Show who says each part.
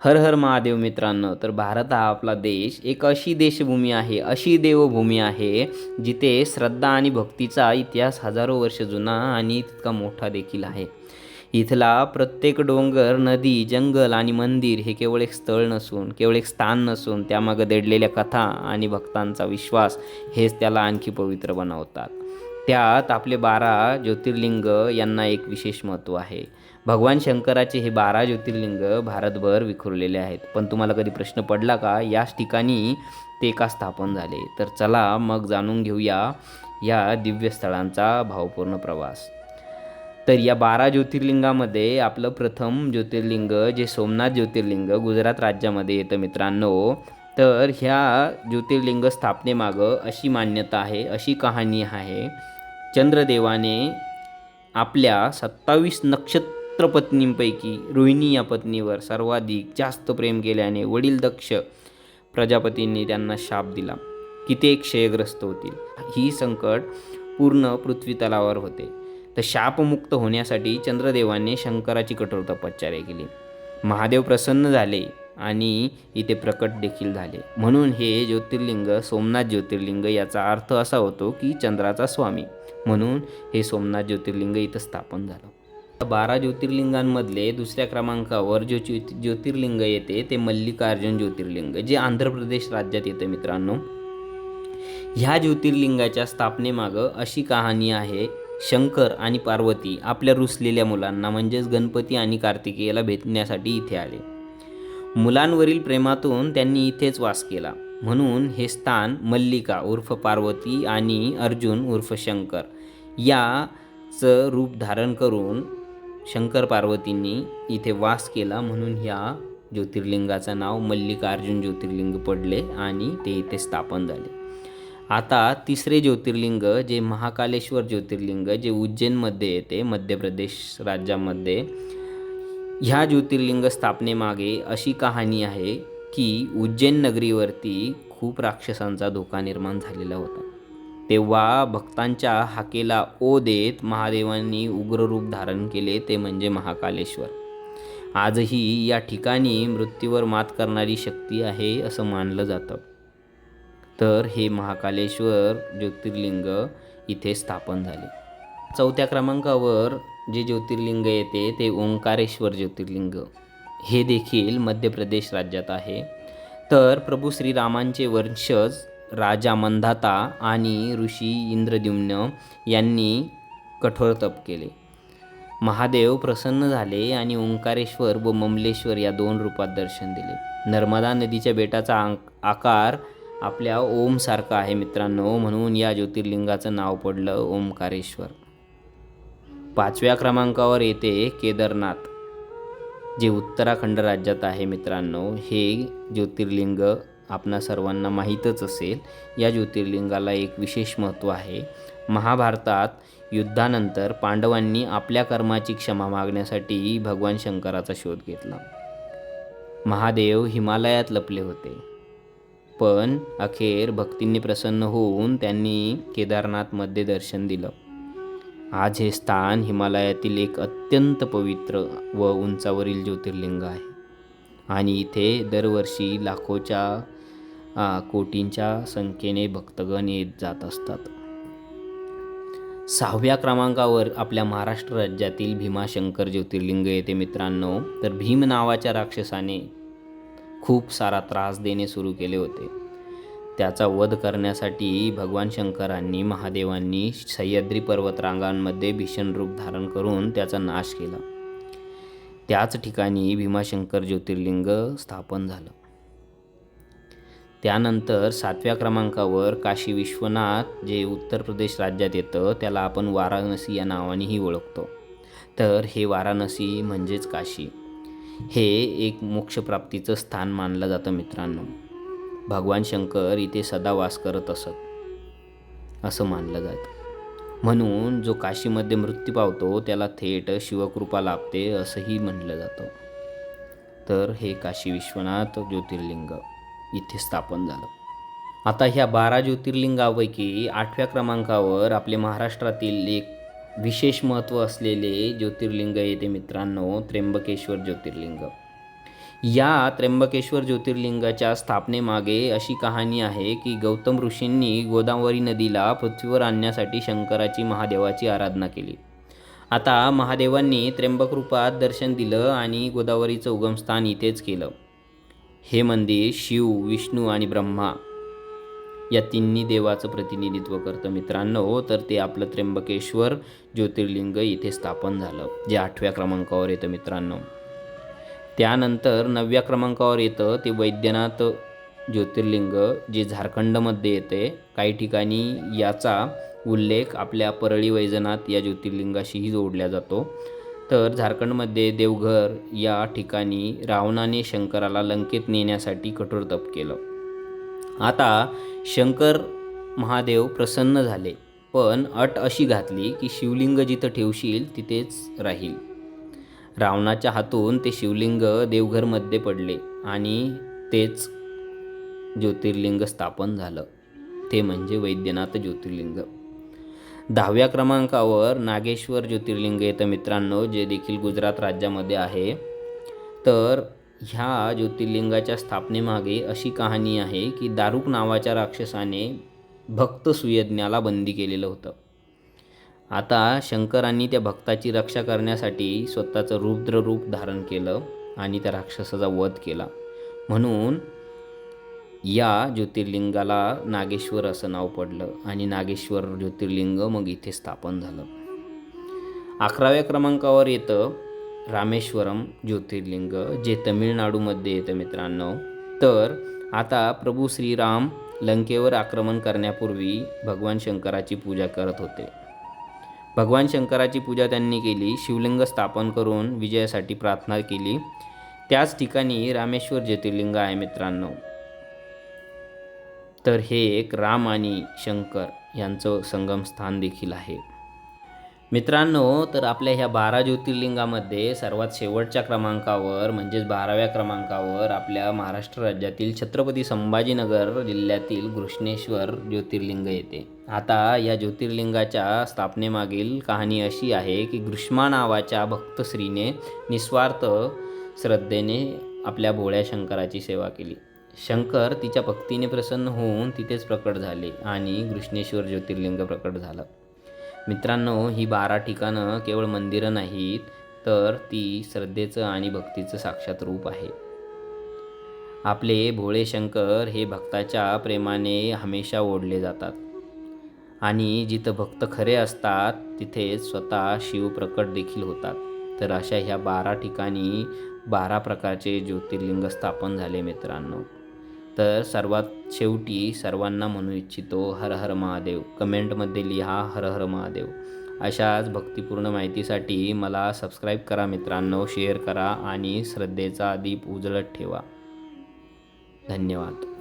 Speaker 1: हर हर महादेव मित्रांनो तर भारत हा आपला देश. एक अशी देशभूमी आहे अशी देवभूमी आहे जिथे श्रद्धा आणि भक्तीचा इतिहास हजारो वर्ष जुना आणि तितका मोठा देखील आहे. इथला प्रत्येक डोंगर नदी जंगल आणि मंदिर हे केवळ एक स्थळ नसून केवळ एक स्थान नसून त्यामागं दडलेल्या कथा आणि भक्तांचा विश्वास हेच त्याला आणखी पवित्र बनवतात. त्यात आपले बारा ज्योतिर्लिंग यांना एक विशेष महत्त्व आहे. भगवान शंकराचे हे बारा ज्योतिर्लिंग भारतभर विखुरलेले आहेत. पण तुम्हाला कधी प्रश्न पडला का? याच ठिकाणी ते का स्थापन झाले? तर चला मग जाणून घेऊया या दिव्य स्थळांचा भावपूर्ण प्रवास. तर या बारा ज्योतिर्लिंगामध्ये आपलं प्रथम ज्योतिर्लिंग जे सोमनाथ ज्योतिर्लिंग गुजरात राज्यामध्ये येतं मित्रांनो तर ह्या ज्योतिर्लिंग स्थापनेमागं अशी मान्यता आहे अशी कहाणी आहे. चंद्रदेवाने आपल्या सत्तावीस नक्षत्र पत्नींपैकी रोहिणी या पत्नीवर सर्वाधिक जास्त प्रेम केल्याने वडील दक्ष प्रजापतींनी त्यांना शाप दिला. की ते क्षयग्रस्त होतील? ही संकट पूर्ण पृथ्वी तलावर होते. तर शापमुक्त होण्यासाठी चंद्रदेवाने शंकराची कठोर तपश्चर्या केली. महादेव प्रसन्न झाले आणि इथे प्रकट देखील झाले. म्हणून हे ज्योतिर्लिंग सोमनाथ ज्योतिर्लिंग याचा अर्थ असा होतो की चंद्राचा स्वामी. म्हणून हे सोमनाथ ज्योतिर्लिंग इथं स्थापन झालं. बारा ज्योतिर्लिंगांमधले दुसऱ्या क्रमांकावर जो ज्योति ज्योतिर्लिंग येते ते मल्लिकार्जुन ज्योतिर्लिंग जे आंध्र प्रदेश राज्यात येतं मित्रांनो. ह्या ज्योतिर्लिंगाच्या स्थापनेमागं अशी कहाणी आहे शंकर आणि पार्वती आपल्या रुसलेल्या मुलांना म्हणजेच गणपती आणि कार्तिकेयाला भेटण्यासाठी इथे आले. मुलांवरील प्रेमातून त्यांनी इथेच वास केला. म्हणून हे स्थान मल्लिका उर्फ पार्वती आणि अर्जुन उर्फ शंकर याचं रूप धारण करून शंकर पार्वतींनी इथे वास केला म्हणून ह्या ज्योतिर्लिंगाचं नाव मल्लिकार्जुन ज्योतिर्लिंग पडले आणि ते इथे स्थापन झाले. आता तिसरे ज्योतिर्लिंग जे महाकालेश्वर ज्योतिर्लिंग जे उज्जैनमध्ये येते मध्य प्रदेश राज्यामध्ये ह्या ज्योतिर्लिंग स्थापनेमागे अशी कहाणी आहे की उज्जैन नगरीवरती खूप राक्षसांचा धोका निर्माण झालेला होता. तेव्हा भक्तांच्या हाकेला ओ देत महादेवांनी उग्र रूप धारण केले ते म्हणजे महाकालेश्वर. आजही या ठिकाणी मृत्यूवर मात करणारी शक्ती आहे असं मानलं जातं. तर हे महाकालेश्वर ज्योतिर्लिंग इथे स्थापन झाले. चौथ्या क्रमांकावर जे ज्योतिर्लिंग येते ते ओंकारेश्वर ज्योतिर्लिंग. हे देखील मध्य प्रदेश राज्यात आहे. तर प्रभू श्रीरामांचे वंशज राजा मंधाता आणि ऋषी इंद्रद्युम्न यांनी कठोर तप केले. महादेव प्रसन्न झाले आणि ओंकारेश्वर व ममलेश्वर या दोन रूपात दर्शन दिले. नर्मदा नदीच्या बेटाचा आकार आपल्या ओमसारखा आहे मित्रांनो म्हणून या ज्योतिर्लिंगाचं नाव पडलं ओंकारेश्वर. पाचव्या क्रमांकावर येते केदारनाथ जे उत्तराखंड राज्यात आहे मित्रांनो. हे ज्योतिर्लिंग आपणा सर्वांना माहीतच असेल या ज्योतिर्लिंगाला एक विशेष महत्त्व आहे. महाभारतात युद्धानंतर पांडवांनी आपल्या कर्माची क्षमा मागण्यासाठी भगवान शंकराचा शोध घेतला. महादेव हिमालयात लपले होते. पण अखेर भक्तींनी प्रसन्न होऊन त्यांनी केदारनाथमध्ये दर्शन दिलं. आज हे स्थान हिमालयातील एक अत्यंत पवित्र व उंचावरील ज्योतिर्लिंग आहे. आणि इथे दरवर्षी लाखोच्या कोटींच्या संख्येने भक्तगण येत जात असतात. सहाव्या क्रमांकावर आपल्या महाराष्ट्र राज्यातील भीमाशंकर ज्योतिर्लिंग येते मित्रांनो तर भीम नावाच्या राक्षसाने खूप सारा त्रास देणे सुरू केले होते. त्याचा वध करण्यासाठी भगवान शंकरांनी महादेवांनी सह्याद्री पर्वतरांगांमध्ये भीषण रूप धारण करून त्याचा नाश केला. त्याच ठिकाणी भीमाशंकर ज्योतिर्लिंग स्थापन झालं. त्यानंतर सातव्या क्रमांकावर काशी विश्वनाथ जे उत्तर प्रदेश राज्यात येतं त्याला आपण वाराणसी या नावानेही ओळखतो. तर हे वाराणसी म्हणजेच काशी. हे एक मोक्षप्राप्तीचं स्थान मानलं जातं मित्रांनो. भगवान शंकर इथे सदा वास करत असत असं मानलं जातं. म्हणून जो काशीमध्ये मृत्यू पावतो त्याला थेट शिवकृपा लाभते असंही म्हणलं जातं. तर हे काशी विश्वनाथ ज्योतिर्लिंग. इथे स्थापन झालं. आता ह्या बारा ज्योतिर्लिंगापैकी आठव्या क्रमांकावर आपले महाराष्ट्रातील एक विशेष महत्त्व असलेले ज्योतिर्लिंग येते मित्रांनो त्र्यंबकेश्वर ज्योतिर्लिंग. या त्र्यंबकेश्वर ज्योतिर्लिंगाच्या स्थापनेमागे अशी कहाणी आहे की गौतम ऋषींनी गोदावरी नदीला पृथ्वीवर आणण्यासाठी शंकराची महादेवाची आराधना केली. आता महादेवांनी त्र्यंबक रूपात दर्शन दिलं आणि गोदावरीचं उगमस्थान इथेच केलं. हे मंदिर शिव विष्णू आणि ब्रह्मा या तिन्ही देवाचं प्रतिनिधित्व करतं. मित्रांनो तर ते आपलं त्र्यंबकेश्वर ज्योतिर्लिंग इथे स्थापन झालं जे आठव्या क्रमांकावर येतं मित्रांनो. त्यानंतर नवव्या क्रमांकावर येतं ते वैद्यनाथ ज्योतिर्लिंग जे झारखंडमध्ये येते. काही ठिकाणी याचा उल्लेख आपल्या परळी वैजनाथ या ज्योतिर्लिंगाशीही जोडला जातो. तर झारखंडमध्ये देवघर या ठिकाणी रावणाने शंकराला लंकेत नेण्यासाठी कठोर तप केलं. आता शंकर महादेव प्रसन्न झाले पण अट अशी घातली की शिवलिंग जिथं ठेवशील तिथेच राहील. रावणाच्या हातून ते शिवलिंग देवघरमध्ये पडले आणि तेच ज्योतिर्लिंग स्थापन झालं. ते म्हणजे वैद्यनाथ ज्योतिर्लिंग. दहाव्या क्रमांकावर नागेश्वर ज्योतिर्लिंग येतं मित्रांनो जे देखील गुजरात राज्यामध्ये आहे तर ह्या ज्योतिर्लिंगाच्या स्थापनेमागे अशी कहाणी आहे की दारुक नावाच्या राक्षसाने भक्त सुयज्ञाला बंदी केलेलं होतं. आता शंकरांनी त्या भक्ताची रक्षा करण्यासाठी स्वतःचं रुद्र रूप धारण केलं आणि त्या राक्षसाचा वध केला. म्हणून या ज्योतिर्लिंगाला नागेश्वर असं नाव पडलं आणि नागेश्वर ज्योतिर्लिंग मग इथे स्थापन झालं. अकराव्या क्रमांकावर येतं रामेश्वरम ज्योतिर्लिंग जे तमिळनाडूमध्ये येतं मित्रांनो. तर आता प्रभू श्रीराम लंकेवर आक्रमण करण्यापूर्वी भगवान शंकराची पूजा करत होते. भगवान शंकराची पूजा त्यांनी केली शिवलिंग स्थापन करून विजयासाठी प्रार्थना केली. त्याच ठिकाणी रामेश्वर ज्योतिर्लिंग आहे मित्रांनो. तर हे एक राम आणि शंकर यांचं संगमस्थान देखील आहे. मित्रांनो तर आपल्या ह्या बारा ज्योतिर्लिंगामध्ये सर्वात शेवटच्या क्रमांकावर म्हणजेच बाराव्या क्रमांकावर आपल्या महाराष्ट्र राज्यातील छत्रपती संभाजीनगर जिल्ह्यातील घृष्णेश्वर ज्योतिर्लिंग येते. आता या ज्योतिर्लिंगाच्या स्थापनेमागील कहाणी अशी आहे की घृष्मा नावाच्या भक्तश्रीने निस्वार्थ श्रद्धेने आपल्या भोळ्या शंकराची सेवा केली. शंकर तिच्या भक्तीने प्रसन्न होऊन तिथेच प्रकट झाले आणि कृष्णेश्वर ज्योतिर्लिंग प्रकट झालं. मित्रांनो ही बारा ठिकाणं केवळ मंदिरं नाहीत तर ती श्रद्धेचं आणि भक्तीचं साक्षात रूप आहे. आपले भोळे शंकर हे भक्ताच्या प्रेमाने हमेशा ओढले जातात. आणि जिथं भक्त खरे असतात तिथे स्वतः शिव प्रकट देखील होतात. तर अशा ह्या बारा ठिकाणी बारा प्रकारचे ज्योतिर्लिंग स्थापन झाले मित्रांनो. तर सर्वात शेवटी सर्वांना म्हणू इच्छितो हर हर महादेव. कमेंटमध्ये लिहा हर हर महादेव. अशाच भक्तिपूर्ण माहितीसाठी मला सबस्क्राईब करा मित्रांनो शेअर करा आणि श्रद्धेचा दीप उजळत ठेवा. धन्यवाद.